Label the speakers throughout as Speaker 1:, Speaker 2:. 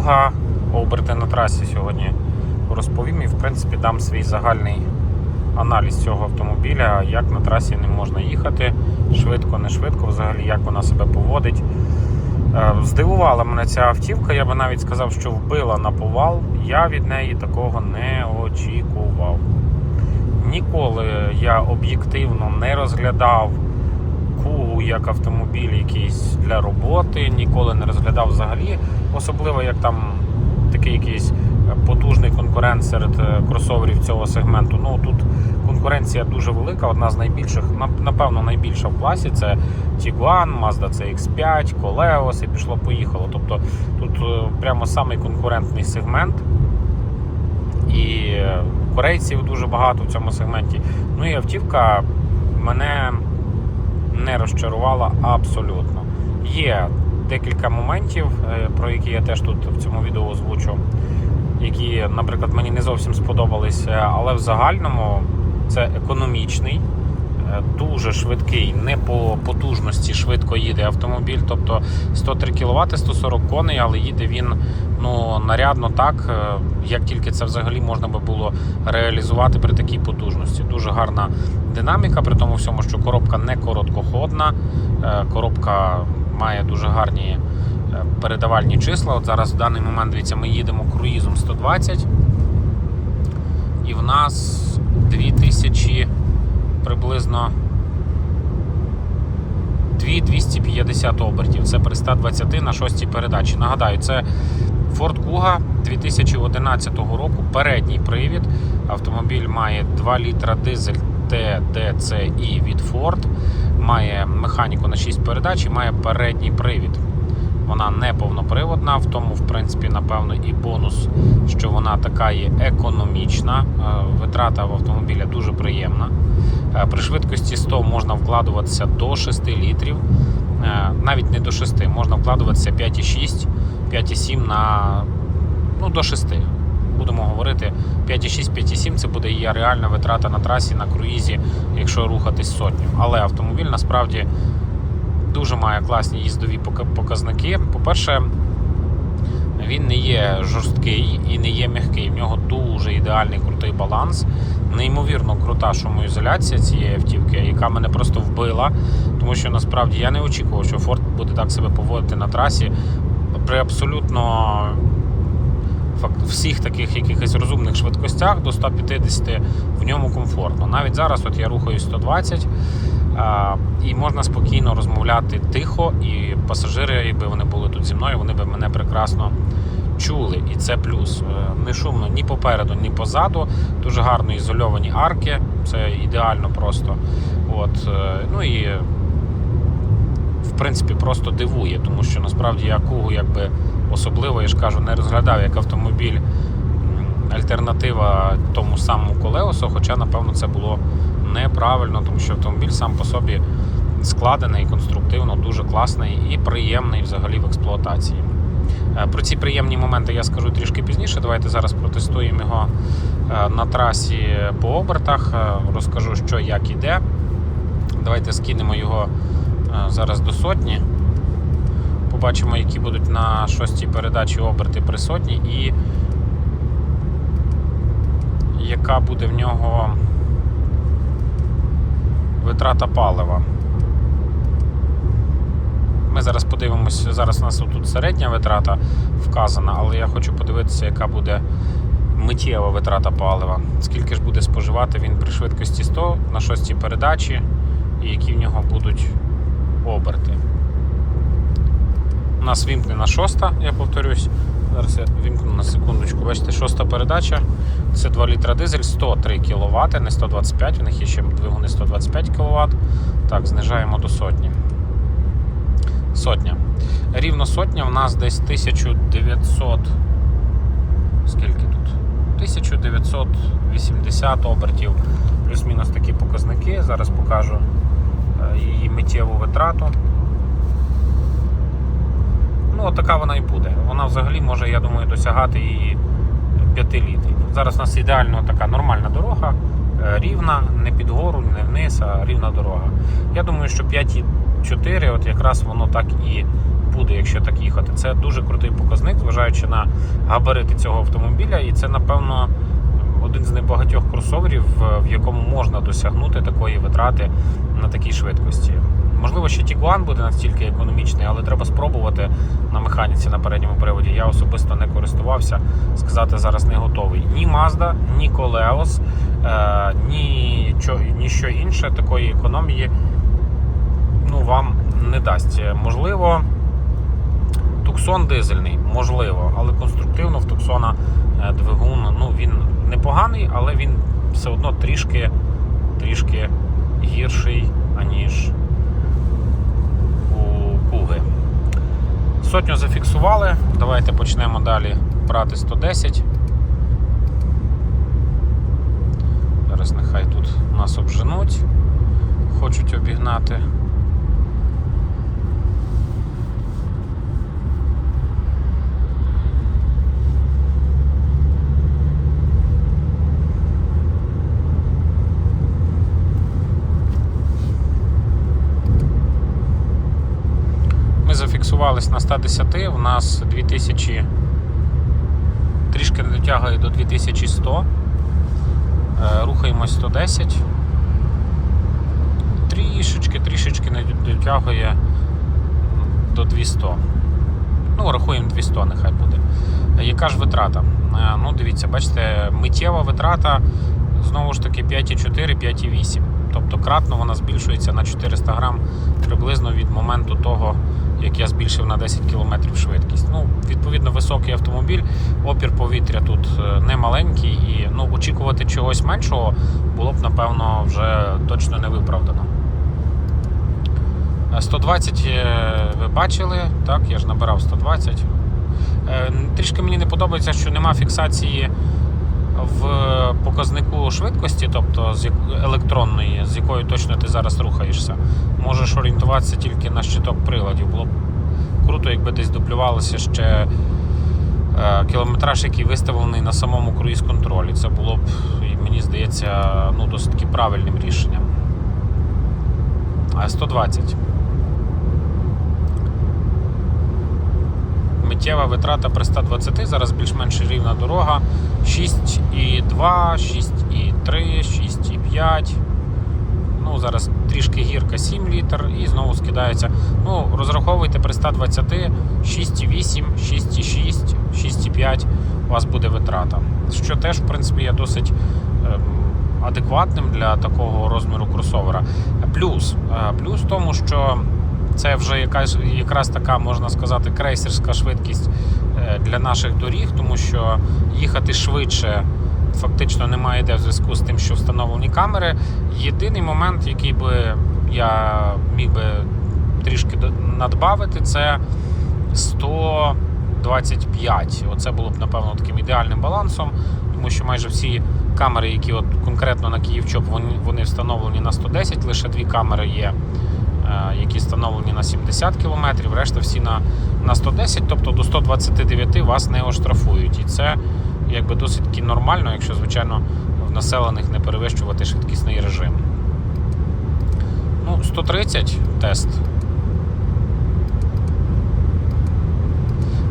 Speaker 1: Куга, оберти на трасі сьогодні розповім і в принципі дам свій загальний аналіз цього автомобіля, як на трасі не можна їхати, швидко, не швидко, взагалі як вона себе поводить. Е, Здивувала мене ця автівка, я би навіть сказав, що вбила на повал. Я від неї такого не очікував. Ніколи я об'єктивно не розглядав Як автомобіль якийсь для роботи, ніколи не розглядав взагалі, особливо як там такий якийсь потужний конкурент серед е, кросоверів цього сегменту. Ну тут конкуренція дуже велика, одна з найбільших, напевно, найбільша в класі це Tiguan, Mazda CX5, Koleos і пішло-поїхало. Тобто тут е, прямо самий конкурентний сегмент. І е, корейців дуже багато в цьому сегменті. Ну і автівка мене не розчарувала абсолютно. Є декілька моментів, е, про які я теж тут в цьому відео озвучу, які, наприклад, мені не зовсім сподобалися, але в загальному це економічний, дуже швидкий, не по потужності швидко їде автомобіль. Тобто 103 кВт, 140 коней, але їде він ну, нарядно так, е, як тільки це взагалі можна би було реалізувати при такій потужності. Дуже гарна динаміка, при тому всьому, що коробка не короткоходна, е, коробка має дуже гарні е, передавальні числа. От зараз в даний момент дивіться, ми їдемо круїзом 120, і в нас 2000 приблизно 2250 обертів. Це при 120 на 6 передачі. Нагадаю, це Ford Kuga 2011 року. Передній привід. Автомобіль має 2 літра дизель TDCi від Ford. Має механіку на 6 передач і має передній привід. Вона не повноприводна, в тому, в принципі, напевно, і бонус, що вона така є економічна. Е, Витрата в автомобіля дуже приємна. Е, При швидкості 100 можна вкладуватися до 6 літрів, Е, навіть не до 6, можна вкладуватися 5,6, 5,7 на ну, до 6. Будемо говорити 5,6, 5,7 це буде її реальна витрата на трасі, на круїзі, якщо рухатись сотню. Але автомобіль насправді дуже має класні їздові показники. По-перше, він не є жорсткий і не є м'який. В нього дуже ідеальний крутий баланс. Неймовірно крута шумоізоляція цієї автівки, яка мене просто вбила. Тому що насправді я не очікував, що Ford буде так себе поводити на трасі при абсолютно фак- всіх таких якихось розумних швидкостях до 150 в ньому комфортно. Навіть зараз от я рухаюсь 120 а, і можна спокійно розмовляти тихо, і пасажири, якби вони були тут зі мною, вони б мене прекрасно чули. І це плюс. Е, Не шумно ні попереду, ні позаду. Дуже гарно ізольовані арки. Це ідеально просто. От, е, ну і в принципі просто дивує, тому що насправді я кугу якби особливо, я ж кажу, не розглядав як автомобіль альтернатива тому самому колеосу, хоча, напевно, це було неправильно, тому що автомобіль сам по собі складений конструктивно, дуже класний і приємний взагалі в експлуатації. Е, Про ці приємні моменти я скажу трішки пізніше. Давайте зараз протестуємо його е, на трасі по обертах, е, розкажу, що як іде. Давайте скинемо його зараз до сотні. Побачимо, які будуть на шостій передачі оберти при сотні і яка буде в нього витрата палива. Ми зараз подивимося, зараз у нас тут середня витрата вказана, але я хочу подивитися, яка буде миттєва витрата палива. Скільки ж буде споживати він при швидкості 100 на шостій передачі, і які в нього будуть оберти. У нас вімкнена шоста, я повторюсь. Зараз я вімкну на секундочку. Бачите, шоста передача. Це 2 літра дизель, 103 кВт, не 125, у них є ще двигуни 125 кВт. Так, знижаємо до сотні. Сотня. Рівно сотня в нас десь 1900. Скільки тут? 1980 обертів, плюс-мінус такі показники. Зараз покажу її миттєву витрату. Ну, така вона і буде. Вона взагалі може, я думаю, досягати і 5 літрів. Зараз у нас ідеально така нормальна дорога, е, рівна, не під гору, не вниз, а рівна дорога. Я думаю, що 5,4 от якраз воно так і буде, якщо так їхати. Це дуже крутий показник, зважаючи на габарити цього автомобіля, і це, напевно, один з небагатьох кросоверів, е, в якому можна досягнути такої витрати на такій швидкості. Можливо, ще Tiguan буде настільки економічний, але треба спробувати на механіці на передньому приводі. Я особисто не користувався, сказати зараз не готовий. Ні Mazda, ні Koleos, е, ні, ніщо інше такої економії ну, вам не дасть. Можливо, Туксон дизельний, можливо, але конструктивно в Туксона е, двигун ну, він непоганий, але він все одно трішки, трішки гірший, аніж у Куги. Сотню зафіксували. Давайте почнемо далі брати 110. Зараз нехай тут нас обженуть, хочуть обігнати. Ми на 110, у нас 2000 трішки не дотягує до 2100. Е, Рухаємось 110. Трішечки, трішечки не дотягує до 200. Ну, рахуємо 200, нехай буде. Е, Яка ж витрата? Е, Ну, дивіться, бачите, миттєва витрата знову ж таки 5,4, 5,8. Тобто кратно вона збільшується на 400 грам приблизно від моменту того, як я збільшив на 10 км швидкість. Ну, відповідно, високий автомобіль, опір повітря тут е, не маленький, і ну, очікувати чогось меншого було б, напевно, вже точно не виправдано. Е, 120 е, ви бачили, так, я ж набирав 120. Е, Трішки мені не подобається, що нема фіксації в показнику швидкості, тобто з електронної, з якою точно ти зараз рухаєшся. Можеш орієнтуватися тільки на щиток приладів. Було б круто, якби десь дублювалося ще е, кілометраж, який виставлений на самому круїз-контролі. Це було б, мені здається, ну, досить правильним рішенням. А 120. Миттєва витрата при 120, зараз більш-менш рівна дорога. 6,2, 6,3, 6,5. Ну, зараз трішки гірка 7 літр і знову скидається. Ну, розраховуйте при 120, 6,8, 6,6, 6,5 у вас буде витрата. Що теж, в принципі, є досить ем, адекватним для такого розміру кросовера. Плюс, е, плюс в тому, що це вже якась якраз така, можна сказати, крейсерська швидкість е, для наших доріг, тому що їхати швидше фактично немає де в зв'язку з тим, що встановлені камери. Єдиний момент, який би я міг би трішки надбавити, це 125. Оце було б, напевно, таким ідеальним балансом, тому що майже всі камери, які от конкретно на Київчоп, вони встановлені на 110, лише дві камери є. Які встановлені на 70 км, решта всі на, на 110, тобто до 129 вас не оштрафують. І це якби досить нормально, якщо, звичайно, в населених не перевищувати швидкісний режим. Ну, 130 тест.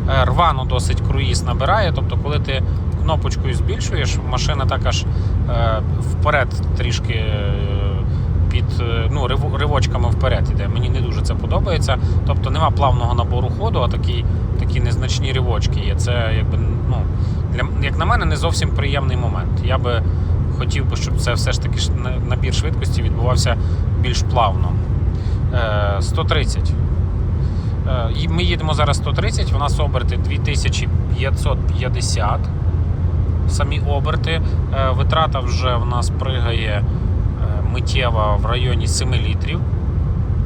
Speaker 1: Е, Рвано досить круїз набирає, тобто, коли ти кнопочкою збільшуєш, машина так аж е, вперед трішки е, під е, ну, рив- ривочками вперед іде. Мені не дуже це подобається. Тобто нема плавного набору ходу, а такі, такі незначні ривочки є. Це якби ну, для, як на мене, не зовсім приємний момент. Я би хотів би, щоб це все ж таки набір швидкості відбувався більш плавно. Е, 130. Е, Ми їдемо зараз 130, у нас оберти 2550. Самі оберти. Е, Витрата вже в нас пригає е, миттєва в районі 7 літрів.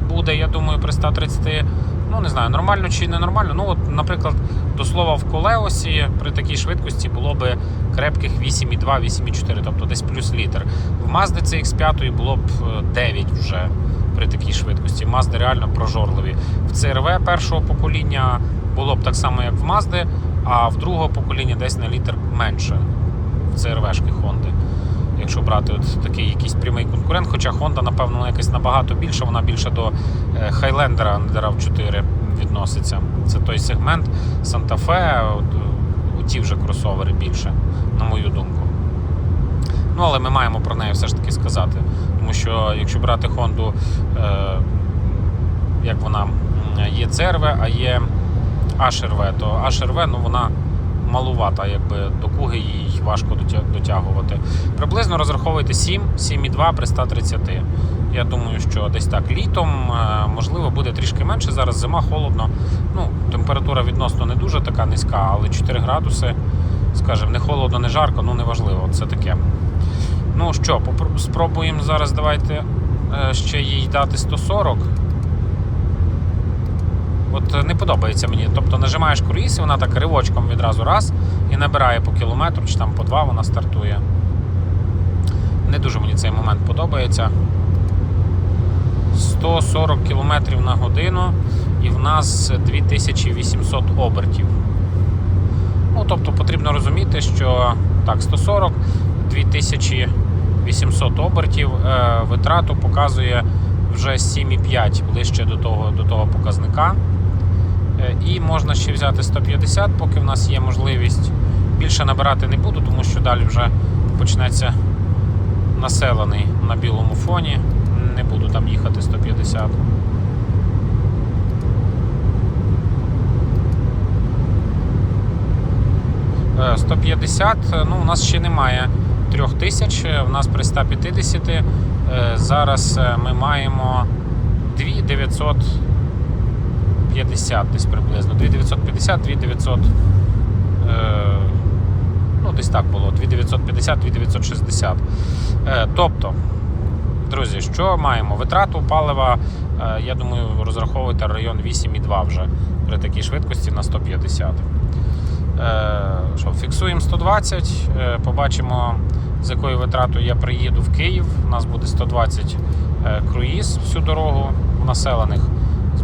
Speaker 1: Буде, я думаю, при 130. Ну, не знаю, нормально чи не нормально. Ну, от, наприклад, до слова, в колеосі при такій швидкості було би крепких 8,2-8,4, тобто десь плюс літр. В Mazda CX5 було б е, 9 вже при такій швидкості. Mazda реально прожорливі. В CRV першого покоління було б так само, як в Mazda, а в другого покоління десь на літр менше в CRV-шки Honda. Якщо брати от такий якийсь прямий конкурент, хоча Honda, напевно, якась набагато більша, вона більше до е, Highlander, а RAV4 відноситься. Це той сегмент Санта-Фе, ті вже кросовери більше, на мою думку. Ну, але ми маємо про неї все ж таки сказати. Тому що якщо брати Honda, е, як вона є CRV, а є HRV, то HRV, ну вона малувата, якби до куги їй важко дотягувати. Приблизно розраховуйте 7, 7,2 при 130. Я думаю, що десь так літом, е, можливо, буде трішки менше. Зараз зима, холодно. Ну, температура відносно не дуже така низька, але 4 градуси, скажімо, не холодно, не жарко, ну неважливо, це таке. Ну що, спробуємо зараз давайте е, ще їй дати 140. От е, не подобається мені. Тобто нажимаєш круїз, і вона так ривочком відразу раз і набирає по кілометру чи там по два вона стартує. Не дуже мені цей момент подобається. 140 км на годину і в нас 2800 обертів. Ну, тобто потрібно розуміти, що так, 140, 2800 обертів, е, витрату показує вже 7,5 ближче до того, до того показника. Е, І можна ще взяти 150, поки в нас є можливість. Більше набирати не буду, тому що далі вже почнеться населений на білому фоні. Не буду там їхати 150. Е, 150, е, ну у нас ще немає 3000, е, у нас при 150. е, Зараз е, ми маємо 2950 десь приблизно. 2950, 2900. е, Ну, десь так було. 2950, 2960. Е, Тобто, друзі, що маємо? Витрату палива, е, я думаю, розраховуйте район 8,2 вже при такій швидкості на 150. Е, Що, фіксуємо 120, е, побачимо, з якою витратою я приїду в Київ. У нас буде 120 е, круїз всю дорогу в населених.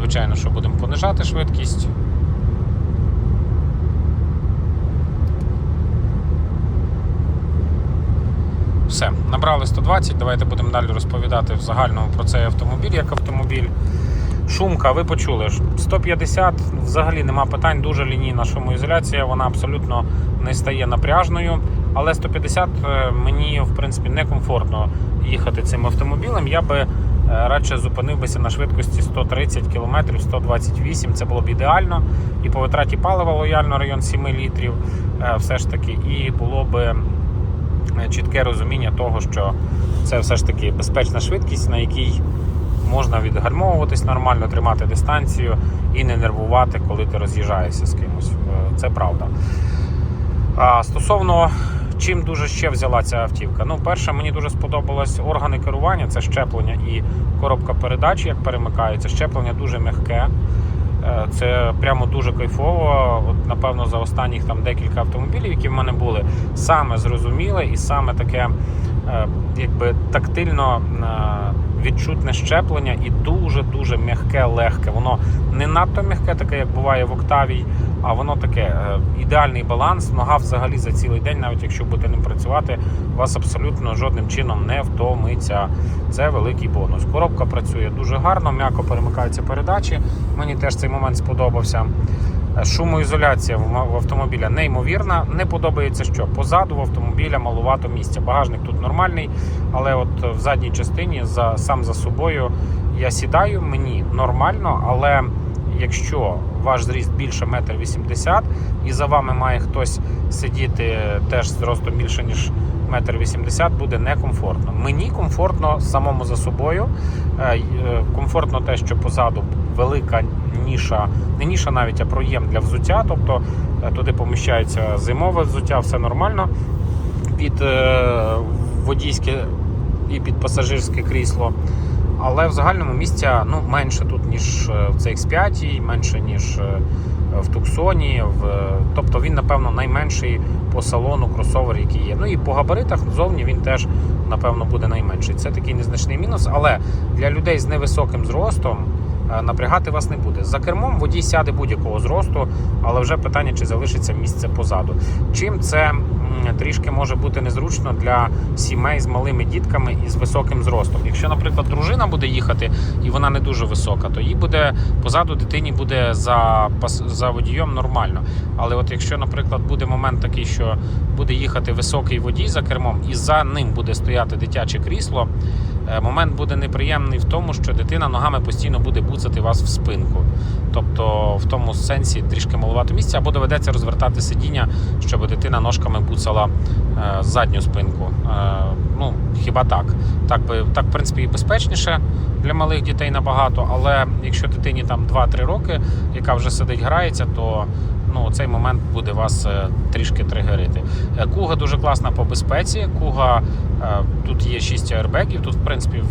Speaker 1: Звичайно, що будемо понижати швидкість. Все, набрали 120. Давайте будемо далі розповідати в загальному про цей автомобіль як автомобіль. Шумка, ви почули. 150 взагалі нема питань, дуже лінійна шумоізоляція, вона абсолютно не стає напряжною. Але 150 е, мені в принципі некомфортно їхати цим автомобілем. Я би радше зупинив бися на швидкості 130 км, 128 це було б ідеально. І по витраті палива лояльно район 7 літрів, е, все ж таки, і було би е, чітке розуміння того, що це все ж таки безпечна швидкість, на якій можна відгальмовуватись нормально, тримати дистанцію і не нервувати, коли ти роз'їжджаєшся з кимось. Е, Це правда. Стосовно чим дуже ще взяла ця автівка. Ну, перше, мені дуже сподобалось органи керування, це щеплення і коробка передач, як перемикається. Щеплення дуже м'яке. Е, Це прямо дуже кайфово. От, напевно, за останніх там декілька автомобілів, які в мене були, саме зрозуміле і саме таке е, якби тактильно е, відчутне щеплення і дуже-дуже м'яке, легке. Воно не надто м'яке, таке, як буває в Октавій, а воно таке е, ідеальний баланс. Нога взагалі за цілий день, навіть якщо будете ним працювати, вас абсолютно жодним чином не втомиться. Це великий бонус. Коробка працює дуже гарно, м'яко перемикаються передачі. Мені теж цей момент сподобався. Е, Шумоізоляція в автомобіля неймовірна. Не подобається, що позаду в автомобіля малувато місця. Багажник тут нормальний, але от в задній частині за сам за собою я сідаю, мені нормально, але якщо ваш зріст більше 1,80 м і за вами має хтось сидіти теж з ростом більше ніж 1,80 м, буде некомфортно. Мені комфортно самому за собою. Е, е, Комфортно те, що позаду велика ніша, не ніша навіть, а проєм для взуття. Тобто е, туди поміщається зимове взуття, все нормально. Під водійське і під пасажирське крісло. Але в загальному місця ну, менше тут, ніж е, в CX5, менше, ніж е, в Туксоні. В... Тобто він, напевно, найменший по салону кросовер, який є. Ну і по габаритах зовні він теж, напевно, буде найменший. Це такий незначний мінус. Але для людей з невисоким зростом е, напрягати вас не буде. За кермом водій сяде будь-якого зросту, але вже питання, чи залишиться місце позаду. Чим це трішки може бути незручно для сімей з малими дітками і з високим зростом. Якщо, наприклад, дружина буде їхати і вона не дуже висока, то їй буде позаду дитині буде за, за водієм нормально. Але от якщо, наприклад, буде момент такий, що буде їхати високий водій за кермом, і за ним буде стояти дитяче крісло, момент буде неприємний в тому, що дитина ногами постійно буде буцати вас в спинку. Тобто в тому сенсі трішки маловато місця, або доведеться розвертати сидіння, щоб дитина ножками буцала е, задню спинку. Е, ну, хіба так. Так, так, в принципі, і безпечніше для малих дітей набагато, але якщо дитині там 2-3 роки, яка вже сидить, грається, то ну, цей момент буде вас е, трішки тригерити. Е, Куга дуже класна по безпеці. Куга е, тут є 6 аербегів. Тут, в принципі,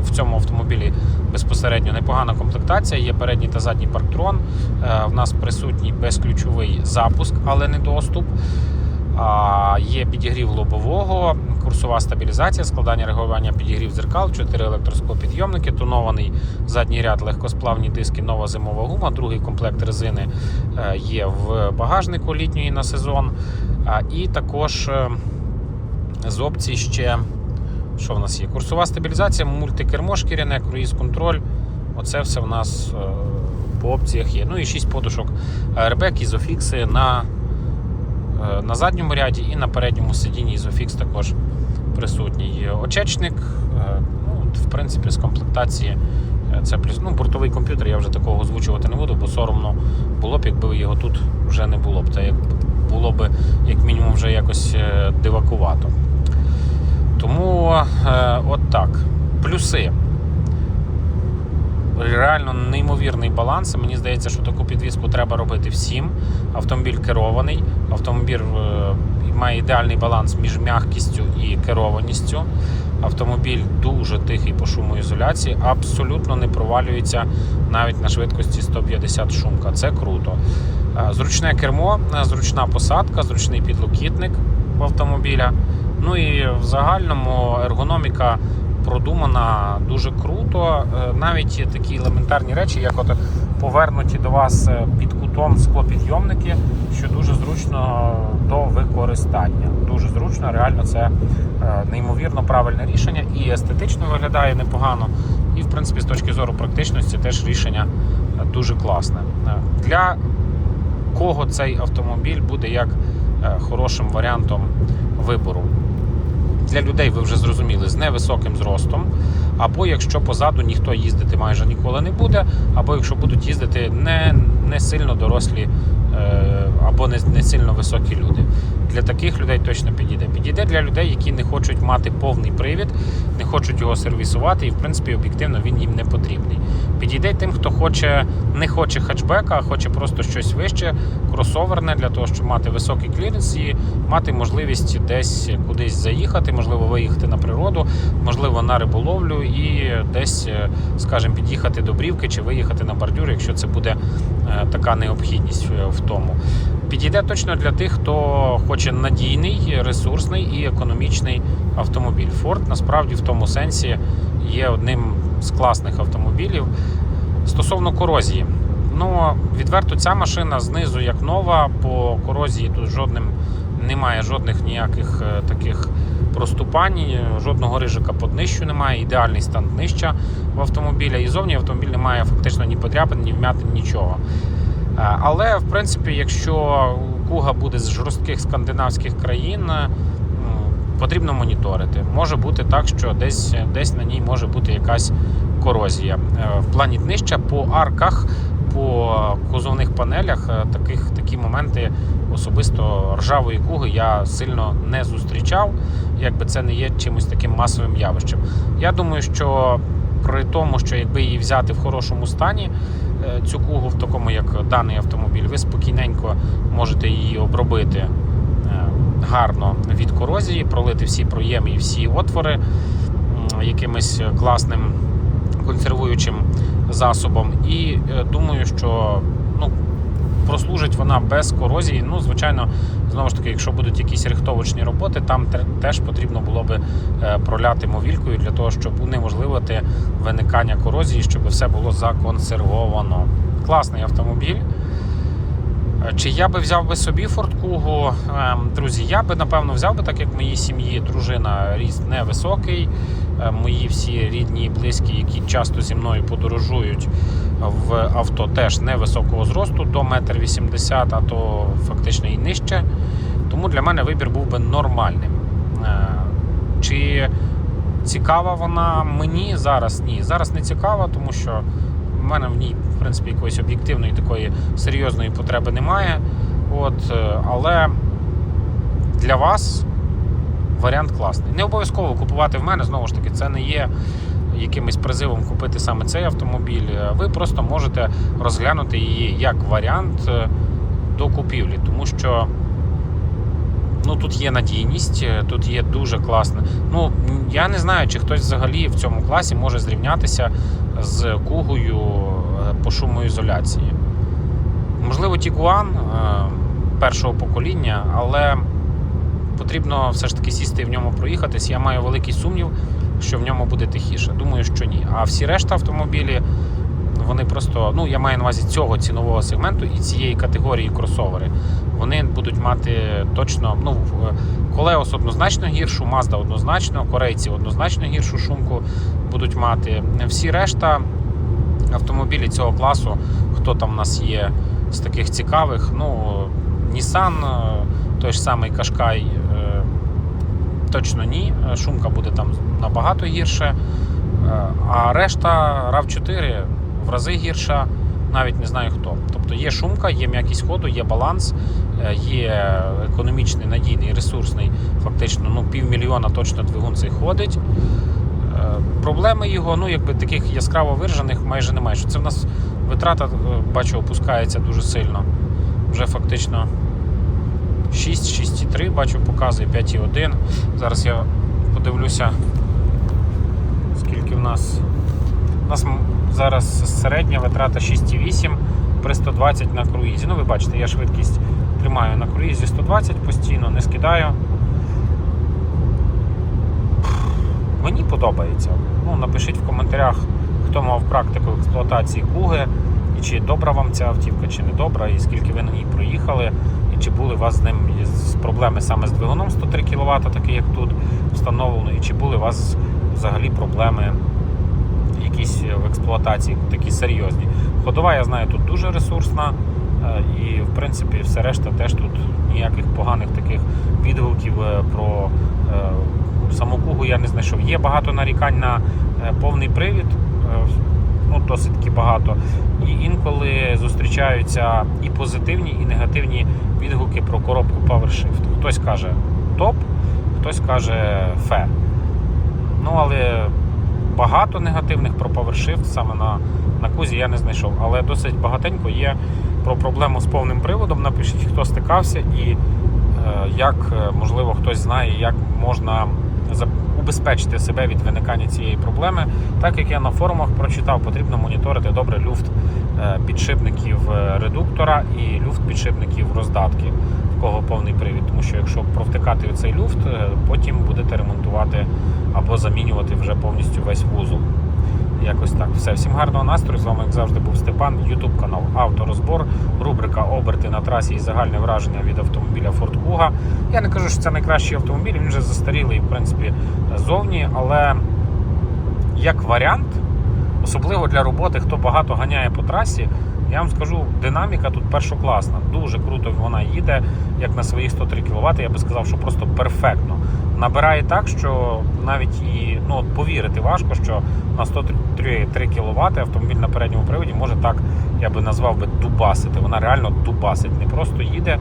Speaker 1: в, цьому автомобілі безпосередньо непогана комплектація. Є передній та задній парктрон. В нас присутній безключовий запуск, але не доступ. Є підігрів лобового, курсова стабілізація, складання регулювання підігрів дзеркал, 4 електросклопідйомники, тонований задній ряд, легкосплавні диски, нова зимова гума. Другий комплект резини е, є в багажнику літньої на сезон. І також е, з опцій ще що в нас є? Курсова стабілізація, мультикермо шкіряне, круїз-контроль. Оце все в нас е, по опціях є. Ну і 6 подушок airbag, ізофікси на, на задньому ряді і на передньому сидінні ізофікс також присутній. Очечник, е, ну, в принципі, з комплектації. е, Це плюс ну, бортовий комп'ютер, я вже такого озвучувати не буду, бо соромно було б, якби його тут вже не було б. Це як було б як мінімум вже якось е, дивакувато. Тому е, от так. Плюси. Реально неймовірний баланс. Мені здається, що таку підвізку треба робити всім. Автомобіль керований, автомобіль е, має ідеальний баланс між м'якістю і керованістю. Автомобіль дуже тихий по шумоізоляції, абсолютно не провалюється навіть на швидкості 150 шумка. Це круто. Е, Зручне кермо, е, зручна посадка, зручний підлокітник автомобіля. Ну і в загальному ергономіка продумана дуже круто. Е, Навіть такі елементарні речі, як от повернуті до вас е, під кутом склопідйомники, що дуже зручно до використання. Дуже зручно, реально це е, неймовірно правильне рішення і естетично виглядає непогано. І, в принципі, з точки зору практичності теж рішення дуже класне. Для кого цей автомобіль буде як хорошим варіантом вибору? Для людей ви вже зрозуміли з невисоким зростом, або якщо позаду ніхто їздити майже ніколи не буде, або якщо будуть їздити не, не сильно дорослі е, або не, не сильно високі люди. Для таких людей точно підійде. Підійде для людей, які не хочуть мати повний привід, не хочуть його сервісувати, і в принципі об'єктивно він їм не потрібний. Підійде тим, хто хоче, не хоче хетчбека, а хоче просто щось вище, кросоверне для того, щоб мати високий кліренс і мати можливість десь кудись заїхати, можливо, виїхати на природу, можливо, на риболовлю і десь, е, скажімо, під'їхати до брівки чи виїхати на бордюр, якщо це буде е, така необхідність е, в тому. Підійде точно для тих, хто хоче надійний, ресурсний і економічний автомобіль. Ford насправді в тому сенсі є одним з класних автомобілів. Стосовно корозії, ну відверто ця машина знизу як нова, по корозії тут жодним немає жодних ніяких е, таких проступань, жодного рижика по днищу немає, ідеальний стан днища в автомобіля. І зовні автомобіль не має фактично ні подряпин, ні вмятин, нічого. Е, Але в принципі, якщо куга буде з жорстких скандинавських країн, е, потрібно моніторити. Може бути так, що десь, десь на ній може бути якась корозія. Е, В плані днища по арках, по кузовних панелях таких, такі моменти особисто ржавої куги я сильно не зустрічав, якби це не є чимось таким масовим явищем. Я думаю, що при тому, що якби її взяти в хорошому стані, цю кугу в такому, як даний автомобіль, ви спокійненько можете її обробити е, гарно від корозії, пролити всі проєми і всі отвори якимось класним консервуючим засобом. І е, думаю, що ну, прослужить вона без корозії. Ну, звичайно, знову ж таки, якщо будуть якісь рихтовочні роботи, там теж потрібно було би е, проляти мовількою для того, щоб унеможливити виникання корозії, щоб все було законсервовано. Класний автомобіль. Е, Чи я би взяв би собі Kugo? Ем, Друзі, я би напевно взяв би, так як в моїй сім'ї дружина ріст невисокий. Е, Мої всі рідні і близькі, які часто зі мною подорожують в авто, теж невисокого зросту до 1,80 м, а то фактично і нижче. Тому для мене вибір був би нормальним. Е, Чи цікава вона мені зараз? Ні. Зараз не цікава, тому що в мене в ній, в принципі, якоїсь об'єктивної такої серйозної потреби немає. От, е, але для вас варіант класний. Не обов'язково купувати в мене, знову ж таки, це не є якимось призивом купити саме цей автомобіль. Ви просто можете розглянути її як варіант е, до купівлі, тому що. Ну, тут є надійність, е, тут є дуже класне. Ну, я не знаю, чи хтось взагалі в цьому класі може зрівнятися з кугою е, по шумоізоляції. Можливо, Тігуан першого покоління, але потрібно все ж таки сісти і в ньому проїхатись. Я маю великий сумнів, що в ньому буде тихіше. Думаю, що ні. А всі решта автомобілі, вони просто, ну я маю на увазі цього цінового сегменту і цієї категорії кросовери. Вони будуть мати точно, ну, Колеос однозначно гіршу, Mazda однозначно, корейці однозначно гіршу шумку будуть мати. Всі решта автомобілі цього класу, хто там у нас є з таких цікавих, ну, Nissan, той ж самий е, точно ні. Е, Шумка буде там набагато гірше. Е, А решта RAV4 в рази гірша, навіть не знаю хто. Тобто є шумка, є м'якість ходу, є баланс, е, є економічний, надійний, ресурсний, фактично ну, півмільйона точно двигун цей ходить. Проблеми його, ну якби таких яскраво виражених майже немає. Що це в нас витрата, бачу, опускається дуже сильно. Вже фактично 6, 6,3, бачу, показує 5,1. Зараз я подивлюся, скільки в нас. У нас зараз середня витрата 6,8 при 120 на круїзі. Ну, ви бачите, я швидкість тримаю на круїзі 120 постійно, не скидаю. Мені подобається. Ну, напишіть в коментарях, хто мав практику експлуатації Куги, і чи добра вам ця автівка, чи не добра, і скільки ви на ній проїхали, чи були у вас з ним проблеми саме з двигуном 103 кВт, такий як тут встановлено, і чи були у вас взагалі проблеми якісь в експлуатації, такі серйозні. Ходова, я знаю, тут дуже ресурсна, е, і в принципі все решта теж тут ніяких поганих таких відгуків е, про е, саму Кугу я не знайшов. Є багато нарікань на повний привід, ну досить таки багато. І інколи зустрічаються і позитивні, і негативні відгуки про коробку PowerShift. Хтось каже топ, хтось каже фе. Ну, але багато негативних про PowerShift саме на, на кузі я не знайшов. Але досить багатенько є про проблему з повним приводом. Напишіть, хто стикався і е, як, е, можливо, хтось знає, як можна убезпечити себе від виникання цієї проблеми. Так як я на форумах прочитав, потрібно моніторити добре люфт е, підшипників е, редуктора і люфт підшипників роздатки, в кого повний привід. Тому що якщо провтикати цей люфт, е, потім будете ремонтувати або замінювати вже повністю весь вузол. Якось так. Все, всім гарного настрою. З вами, як завжди, був Степан. Ютуб канал Авторозбор, рубрика Оберти на трасі і загальне враження від автомобіля Ford Kuga. Я не кажу, що це найкращий автомобіль, він вже застарілий, в принципі, зовні, але як варіант, особливо для роботи, хто багато ганяє по трасі, я вам скажу, динаміка тут першокласна. Дуже круто вона їде, як на своїх 103 кВт. Я би сказав, що просто перфектно. Набирає так, що навіть і ну, повірити важко, що на 103 кВт автомобіль на передньому приводі може так, я би назвав би дубасити. Вона реально дубасить. Не просто їде,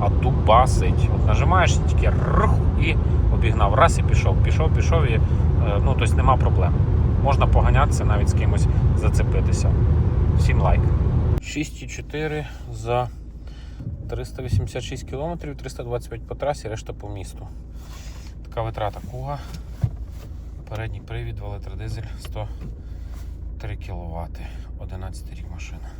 Speaker 1: а дубасить. От нажимаєш тільки рух і обігнав. Раз і пішов, пішов, пішов і е, ну, тобто нема проблем. Можна поганятися, навіть з кимось зацепитися. Всім лайк. 6,4 за 386 км, 325 по трасі, решта по місту. Така витрата куга. Передній привід, 2 литра дизель 103 кВт. 11 рік машина.